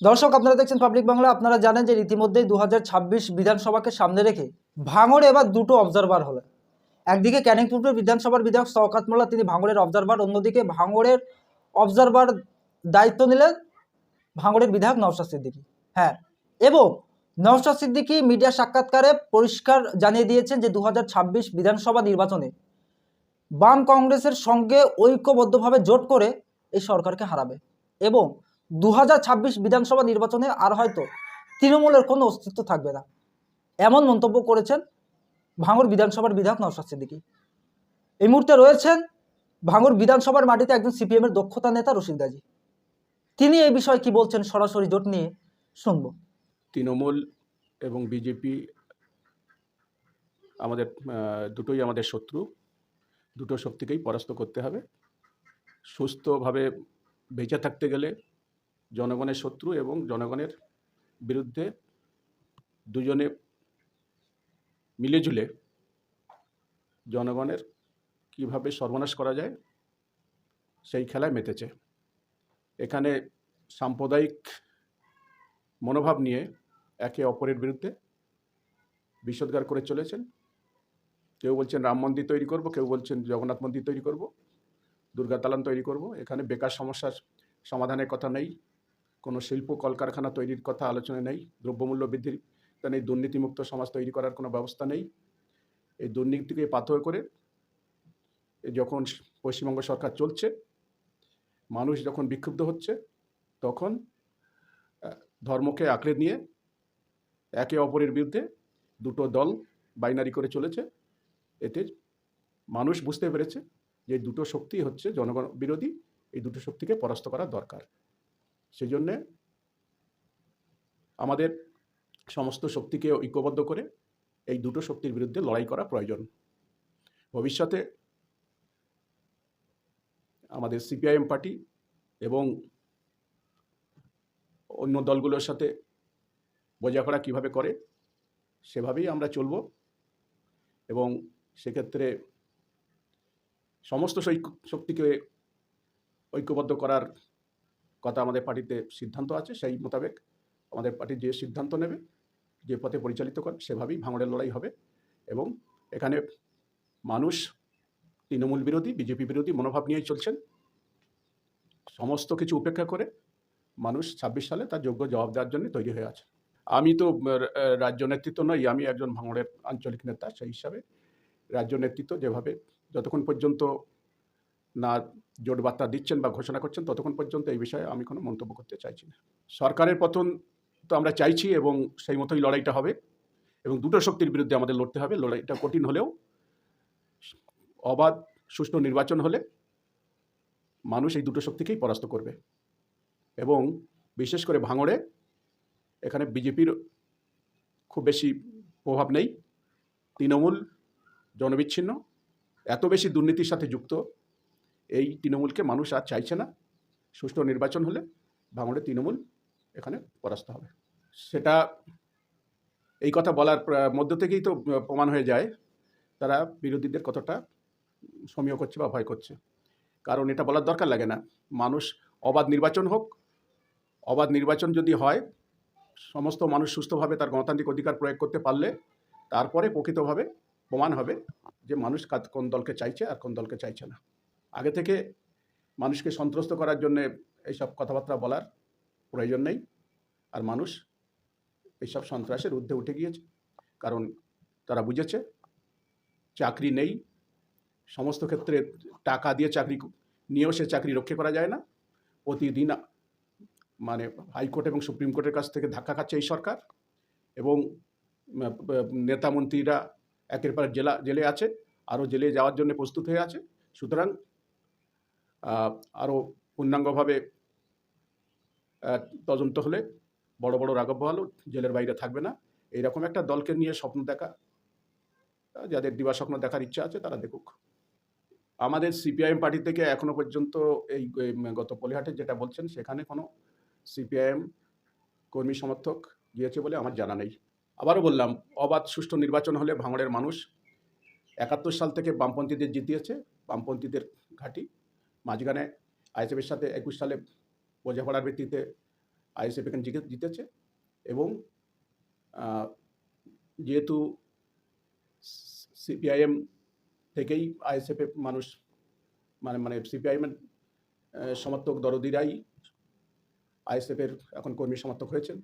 দর্শক, আপনারা দেখছেন পাবলিক বাংলা আপনারা জানেন যে ইতিমধ্যেই দু হাজার ছাব্বিশ বিধানসভাকে সামনে রেখে ভাঙড়ে এবার দুটো অবজারভার হলো একদিকে ক্যানিং বিধানসভার বিধায়ক শওকাত মোল্লা, তিনি ভাঙড়ের অবজারভার অন্যদিকে ভাঙড়ের অবজারভার দায়িত্ব নিলেন ভাঙড়ের বিধায়ক নওশাদ সিদ্দিকি। হ্যাঁ এবং নওশাদ সিদ্দিকী মিডিয়া সাক্ষাৎকারে পরিষ্কার জানিয়ে দিয়েছেন যে দু হাজার ছাব্বিশ বিধানসভা নির্বাচনে বাম কংগ্রেসের সঙ্গে ঐক্যবদ্ধভাবে জোট করে এই সরকারকে হারাবে। এবং দু হাজার ছাব্বিশ বিধানসভা নির্বাচনে আর হয়তো তৃণমূলের কোনো অস্তিত্ব থাকবে না। এমন মন্তব্য করেছেন ভাঙড় বিধানসভার বিধায়ক নওশাদ সিদ্দিকী। এই মুহূর্তে রয়েছেন ভাঙড় বিধানসভার মাটিতে একজন সিপিএমের দক্ষতা নেতা রশিদ গাজী। তিনি এই বিষয়ে কি বলছেন সরাসরি জোট নিয়ে শুনব। তৃণমূল এবং বিজেপি আমাদের দুটোই আমাদের শত্রু। দুটো শক্তিকেই পরাস্ত করতে হবে। সুস্থভাবে বেঁচে থাকতে গেলে জনগণের শত্রু এবং জনগণের বিরুদ্ধে দুজনে মিলেঝুলে জনগণের কীভাবে সর্বনাশ করা যায়, সেই খেলায় মেতেছে। এখানে সাম্প্রদায়িক মনোভাব নিয়ে একে অপরের বিরুদ্ধে বিষোদ্গার করে চলেছেন। কেউ বলছেন রাম মন্দির তৈরি করব, কেউ বলছেন জগন্নাথ মন্দির তৈরি করব, দুর্গা তালান তৈরি করব। এখানে বেকার সমস্যার সমাধানের কথা নেই। কোনো শিল্প কলকারখানা তৈরির কথা আলোচনা নেই, দ্রব্যমূল্য বৃদ্ধির নেই দুর্নীতিমুক্ত সমাজ তৈরি করার কোনো ব্যবস্থা নেই। এই দুর্নীতিকে পাথর করে যখন পশ্চিমবঙ্গ সরকার চলছে, মানুষ যখন বিক্ষুব্ধ হচ্ছে, তখন ধর্মকে আঁকড়ে নিয়ে একে অপরের বিরুদ্ধে দুটো দল বাইনারি করে চলেছে। এতে মানুষ বুঝতে পেরেছে যে দুটো শক্তি হচ্ছে জনগণ বিরোধী, এই দুটো শক্তিকে পরাস্ত করা দরকার। সেই জন্যে আমাদের সমস্ত শক্তিকে ঐক্যবদ্ধ করে এই দুটো শক্তির বিরুদ্ধে লড়াই করা প্রয়োজন। ভবিষ্যতে আমাদের সিপিআইএম পার্টি এবং অন্য দলগুলোর সাথে বোঝাপড়া কীভাবে করে সেভাবেই আমরা চলব এবং সেক্ষেত্রে সমস্ত শক্তিকে ঐক্যবদ্ধ করার কথা আমাদের পার্টিতে সিদ্ধান্ত আছে, সেই মোতাবেক আমাদের পার্টি যে সিদ্ধান্ত নেবে, যে পথে পরিচালিত করবে, সেভাবেই ভাঙড়ের লড়াই হবে। এবং এখানে মানুষ, তৃণমূল বিরোধী, বিজেপি বিরোধী মনোভাব নিয়েই চলছেন। সমস্ত কিছু উপেক্ষা করে মানুষ ছাব্বিশ সালে তার যোগ্য জবাব দেওয়ার জন্য তৈরি হয়ে আছে। আমি তো রাজ্য নেতৃত্ব নই, আমি একজন ভাঙড়ের আঞ্চলিক নেতা, সেই হিসাবে রাজ্য নেতৃত্ব যেভাবে যতক্ষণ পর্যন্ত না জোট বার্তা দিচ্ছেন বা ঘোষণা করছেন, ততক্ষণ পর্যন্ত এই বিষয়ে আমি কোনো মন্তব্য করতে চাইছি না। সরকারের পতন তো আমরা চাইছি এবং সেই মতোই লড়াইটা হবে এবং দুটো শক্তির বিরুদ্ধে আমাদের লড়তে হবে। লড়াইটা কঠিন হলেও অবাধ, সুষ্ঠু নির্বাচন হলে মানুষ এই দুটো শক্তিকেই পরাস্ত করবে এবং বিশেষ করে ভাঙড়ে এখানে বিজেপির খুব বেশি প্রভাব নেই। তৃণমূল জনবিচ্ছিন্ন, এত বেশি দুর্নীতির সাথে যুক্ত এই তৃণমূলকে মানুষ আর চাইছে না। সুষ্ঠু নির্বাচন হলে ভাঙড়ে তৃণমূল এখানে পরাস্ত হবে। সেটা এই কথা বলার মধ্য থেকেই তো প্রমাণ হয়ে যায়। তারা বিরোধীদের কতটা সমীহ করছে বা ভয় করছে। কারণ এটা বলার দরকার লাগে না। মানুষ অবাধ নির্বাচন হোক, অবাধ নির্বাচন যদি হয়, সমস্ত মানুষ সুস্থভাবে তার গণতান্ত্রিক অধিকার প্রয়োগ করতে পারলে তারপরে প্রকৃতভাবে প্রমাণ হবে যে মানুষ কোন দলকে চাইছে আর কোন দলকে চাইছে না। আগে থেকে মানুষকে সন্ত্রস্ত করার জন্যে এইসব কথাবার্তা বলার প্রয়োজন নেই। আর মানুষ এইসব সন্ত্রাসের ঊর্ধ্বে উঠে গিয়েছে। কারণ তারা বুঝেছে চাকরি নেই। সমস্ত ক্ষেত্রে টাকা দিয়ে চাকরি নিয়েও সে চাকরি রক্ষা করা যায় না। প্রতিদিন মানে হাইকোর্ট এবং সুপ্রিম কোর্টের কাছ থেকে ধাক্কা খাচ্ছে এই সরকার এবং উম, আহ, নেতা মন্ত্রীরা একের পর জেলা জেলে আছে। আরও জেলে যাওয়ার জন্য প্রস্তুত হয়ে আছে। সুতরাং আরও পূর্ণাঙ্গভাবে তদন্ত হলে বড় বড় রাঘব বহালও জেলের বাইরে থাকবে না। এইরকম একটা দলকে নিয়ে স্বপ্ন দেখা যাদের দিবা স্বপ্ন দেখার ইচ্ছা আছে তারা দেখুক। আমাদের সিপিআইএম পার্টি থেকে এখনও পর্যন্ত এই গত পলিহাটে যেটা বলছেন, সেখানে কোনো সিপিআইএম কর্মী সমর্থক গিয়েছে বলে আমার জানা নেই। আবারও বললাম, অবাধ সুষ্ঠু নির্বাচন হলে ভাঙড়ের মানুষ একাত্তর সাল থেকে বামপন্থীদের জিতিয়েছে, বামপন্থীদের ঘাঁটি। মাঝখানে আইএসএফের সাথে একুশ সালে বোঝাপড়ার ভিত্তিতে আইএসএফ এখানে জিতে জিতেছে এবং যেহেতু সিপিআইএম থেকেই আইএসএফে মানুষ মানে মানে সিপিআইএমের সমর্থক দরদিরাই আইএসএফের এখন কর্মী সমর্থক হয়েছেন।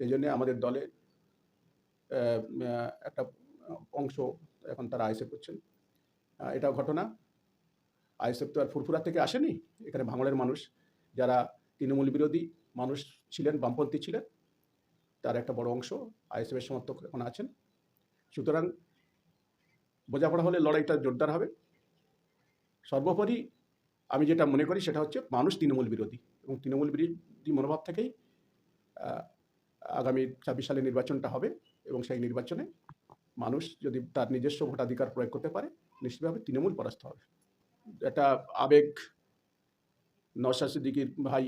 সেই জন্যে আমাদের দলে একটা অংশ এখন তারা আইএসএফ করছেন। এটা ঘটনা। আইএসএফ তো আর ফুরফুরা থেকে আসেনি, এখানে ভাঙড়ের মানুষ। যারা তৃণমূল বিরোধী মানুষ ছিলেন, বামপন্থী ছিলেন, তার একটা বড় অংশ আইএসএফের সমর্থক এখন আছেন। সুতরাং বোঝাপড়া হলে লড়াইটা জোরদার হবে। সর্বোপরি আমি যেটা মনে করি সেটা হচ্ছে মানুষ তৃণমূল বিরোধী এবং তৃণমূল বিরোধী মনোভাব থেকেই আগামী ছাব্বিশ সালে নির্বাচনটা হবে এবং সেই নির্বাচনে মানুষ যদি তার নিজস্ব ভোটাধিকার প্রয়োগ করতে পারে, নিশ্চিতভাবে তৃণমূল পরাস্ত হবে। একটা আবেগ নওশাদ সিদ্দিকির ভাই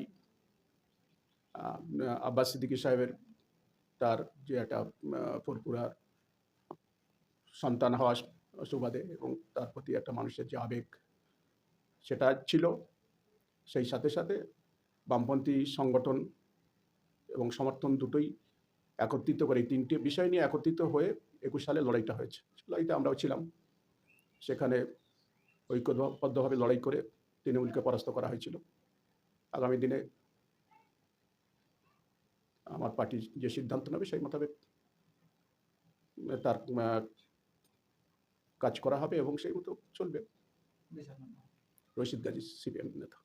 আব্বাস সিদ্দিকী সাহেবের তার যে একটা আহ, ফুরফুরার সন্তান হওয়া সুবাদে এবং তার প্রতি একটা মানুষের যে আবেগ সেটা ছিল। সেই সাথে সাথে বামপন্থী সংগঠন এবং সমর্থন দুটোই একত্রিত করে তিনটে বিষয় নিয়ে একত্রিত হয়ে একুশ সালে লড়াইটা হয়েছে। লড়াইতে আমরাও ছিলাম। সেখানে ঐক্যবদ্ধভাবে লড়াই করে তৃণমূলকে পরাস্ত করা হয়েছিল। আগামী দিনে আমার পার্টি যে সিদ্ধান্ত নেবে সেই মোতাবেক তার কাজ করা হবে এবং সেই মতো চলবে। রশিদ গাজী সিপিএম নেতা।